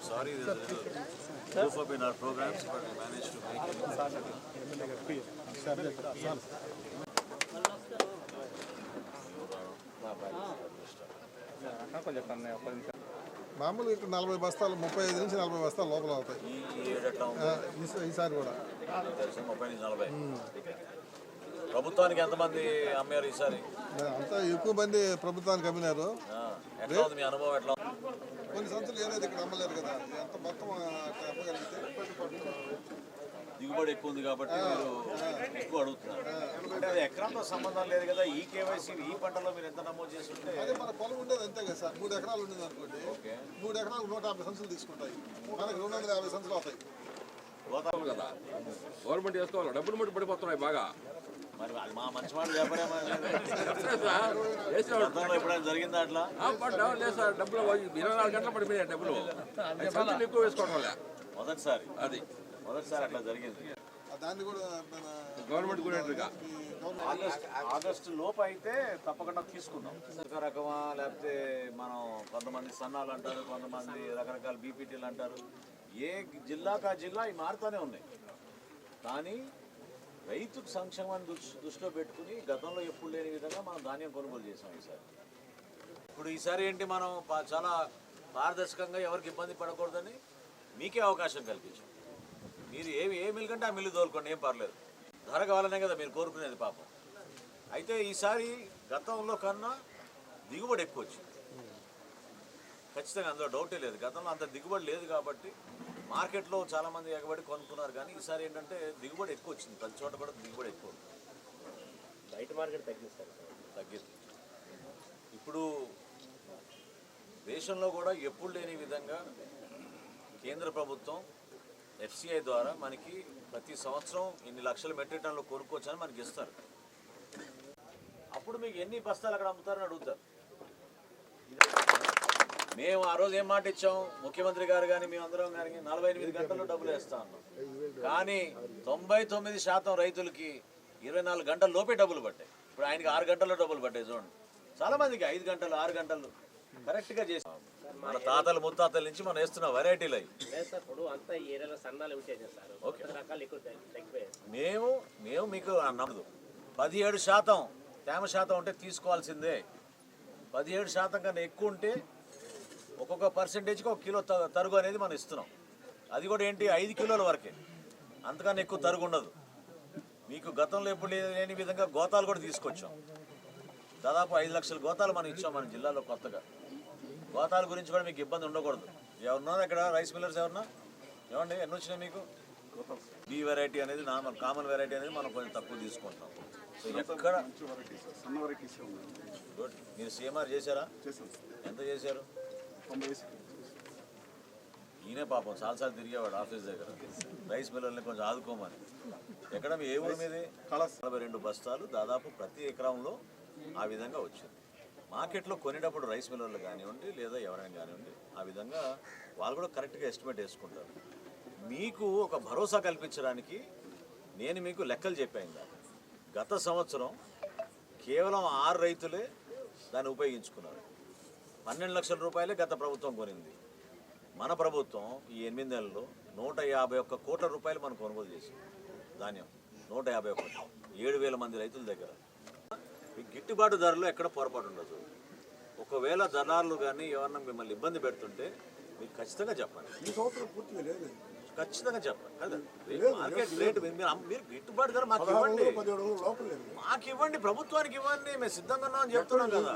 Sorry, there's a little goof up in our programs, but we managed to make it. మామూలుగా ఇక్కడ నలభై బస్తాలు ముప్పై ఐదు నుంచి నలభై బస్తాలు లోపల అవుతాయి ఈసారి కూడా? ముప్పై నుంచి నలభై ప్రభుత్వానికి ఎంతమంది అమ్మారు ఈసారి? అంతా ఎక్కువ మంది ప్రభుత్వానికి అమ్మినారు. ఆ, ఎట్లా ఉంది మీ అనుభవం ఎట్లా ఉంది? కొన్ని సంచులు ఏదైతే ఇక్కడ అమ్మలేరు కదా ఎంత మొత్తం అమ్మగలిగితే దిగుబడి ఎక్కువ ఉంది కాబట్టి మీరు ఎక్కువ అడుగుతున్నారు. అంటే అది ఎకరంతో సంబంధం లేదు కదా ఈ కేవైసీ ఈ పంటలో మీరు ఎంత నమోదు చేస్తుంటే అదే మన పొలం ఉండేది అంతే కదా సార్ మూడు ఎకరాలు ఉండేది అనుకోండి. మూడు ఎకరాలు నూట యాభై సంచులు తీసుకుంటాయి. మనకి రెండు వందల యాభై సంచులు అవుతాయి. పోతాం కదా. గవర్నమెంట్ చేసుకోవాలి డబ్బులు మట్టి పడిపోతున్నాయి బాగా. మరి మా మంచి చెప్పరే గతంలో ఎప్పుడైనా జరిగిందా అట్లా? పడ్డా లేదు సార్ డబ్బులు ఇరవై నాలుగు గంటలు పడిపోయాయి డబ్బులు. ఎక్కువ వేసుకోవడం లే మొదటిసారి? అది. మొదటిసారి అట్లా జరిగింది. కూడా గవర్నమెంట్ గవర్నమెంట్ ఆగస్ట్ ఆగస్టు లోపు అయితే తప్పకుండా తీసుకుందాం. ఒక రకమా లేకపోతే మనం కొంతమంది సన్నాలు అంటారు కొంతమంది రకరకాల బీపీటీలు అంటారు. ఏ జిల్లాకు ఆ జిల్లా ఇవి మారుతూనే ఉన్నాయి. కానీ రైతు సంక్షేమాన్ని దృష్టిలో పెట్టుకుని గతంలో ఎప్పుడు లేని విధంగా మనం ధాన్యం కొనుగోలు చేసాం ఈసారి. ఇప్పుడు ఈసారి ఏంటి మనం చాలా పారదర్శకంగా ఎవరికి ఇబ్బంది పడకూడదని మీకే అవకాశం కల్పించాం. మీరు ఏమి ఏ మిల్లు కంటే ఆ మిల్లు తోలుకోండి ఏం పర్లేదు. ధర కావాలనే కదా మీరు కోరుకునేది పాపం. అయితే ఈసారి గతంలో కన్నా దిగుబడి ఎక్కువ వచ్చింది. ఖచ్చితంగా అందులో డౌటే లేదు. గతంలో అంత దిగుబడి లేదు కాబట్టి మార్కెట్లో చాలామంది ఎగబడి కొనుక్కున్నారు కానీ ఈసారి ఏంటంటే దిగుబడి ఎక్కువ వచ్చింది. ప్రతి చోట కూడా దిగుబడి ఎక్కువ. బయట మార్కెట్ తగ్గిస్తారు. తగ్గింది. ఇప్పుడు దేశంలో కూడా ఎప్పుడు లేని విధంగా కేంద్ర ప్రభుత్వం ఎఫ్సిఐ ద్వారా మనకి ప్రతి సంవత్సరం ఇన్ని లక్షల మెట్రిక్ టన్నులు కొనుక్కోవచ్చని మనకి ఇస్తారు. అప్పుడు మీకు ఎన్ని బస్తాలు అక్కడ అమ్ముతారని అడుగుతారు. మేము ఆ రోజు ఏం మాట ఇచ్చాం? ముఖ్యమంత్రి గారు కానీ మేమందరం కానీ నలభై ఎనిమిది గంటల్లో డబ్బులు వేస్తా ఉన్నాం కానీ తొంభై తొమ్మిది శాతం రైతులకి ఇరవై నాలుగు గంటల లోపే డబ్బులు పట్టాయి ఇప్పుడు ఆయనకి ఆరు గంటల్లో డబ్బులు పట్టాయి చూడండి. చాలా మందికి ఐదు గంటలు ఆరు గంటలు కరెక్ట్గా చేసాం మన తాతలు ముత్తాతల నుంచి మనం వేస్తున్న వెరైటీలు అవి. మేము మేము మీకు నమ్మదు. పదిహేడు శాతం తేమ శాతం ఉంటే తీసుకోవాల్సిందే. పదిహేడు శాతం కన్నా ఎక్కువ ఉంటే ఒక్కొక్క పర్సెంటేజ్కి ఒక కిలో తరుగు అనేది మనం ఇస్తున్నాం. అది కూడా ఏంటి? ఐదు కిలోల వరకే. అంతకన్నా ఎక్కువ తరుగు ఉండదు. మీకు గతంలో ఎప్పుడు లేని విధంగా గోతాలు కూడా తీసుకొచ్చాం. దాదాపు ఐదు లక్షల గోతాలు మనం ఇచ్చాం మన జిల్లాలో కొత్తగా. గోతాల గురించి కూడా మీకు ఇబ్బంది ఉండకూడదు. ఎవరున్నారు ఇక్కడ? రైస్ మిల్లర్స్ ఎవరన్నా? ఏమండి? ఎన్ని వచ్చినాయి మీకు? బీ వెరైటీ అనేది నార్మల్ కామన్ వెరైటీ అనేది మనం కొంచెం తక్కువ తీసుకుంటాం సో ఎక్కడ మీరు సీఎంఆర్ చేశారా? ఎంత చేశారు? ఈయనే పాపం చాలాసార్లు తిరిగేవాడు ఆఫీస్ దగ్గర. రైస్ మిల్లర్ని కొంచెం ఆదుకోమని. ఎక్కడ మీ ఏ ఊరు మీది? నలభై రెండు బస్తాలు దాదాపు ప్రతి ఎకరంలో ఆ విధంగా వచ్చింది. మార్కెట్లో కొనేటప్పుడు రైస్ మిల్లర్లు కానివ్వండి లేదా ఎవరైనా కానివ్వండి ఆ విధంగా వాళ్ళు కూడా కరెక్ట్గా ఎస్టిమేట్ వేసుకుంటారు. మీకు ఒక భరోసా కల్పించడానికి నేను మీకు లెక్కలు చెప్పాను. గత సంవత్సరం కేవలం ఆరు రైతులే దాన్ని ఉపయోగించుకున్నారు. పన్నెండు లక్షల రూపాయలే గత ప్రభుత్వం కొనింది. మన ప్రభుత్వం ఈ ఎనిమిది నెలల్లో నూట యాభై ఒక్క కోట్ల రూపాయలు మనం కొనుగోలు చేసాం ధాన్యం నూట యాభై ఒక్కటి ఏడు వేల మంది రైతుల దగ్గర. ఈ గిట్టుబాటు ధరలో ఎక్కడ పొరపాటు ఉండదు. ఒకవేళ దళారులు కానీ ఎవరన్నా మిమ్మల్ని ఇబ్బంది పెడుతుంటే మీకు ఖచ్చితంగా చెప్పండి ఖచ్చితంగా చెప్పండి కదా మార్కెట్ రేటు మీరు మీరు మీరు గిట్టుబాటు ధర మాకు ఇవ్వండి. మాకు ఇవ్వండి ప్రభుత్వానికి ఇవ్వండి మేము సిద్ధంగా ఉన్నామని చెప్తున్నాం కదా.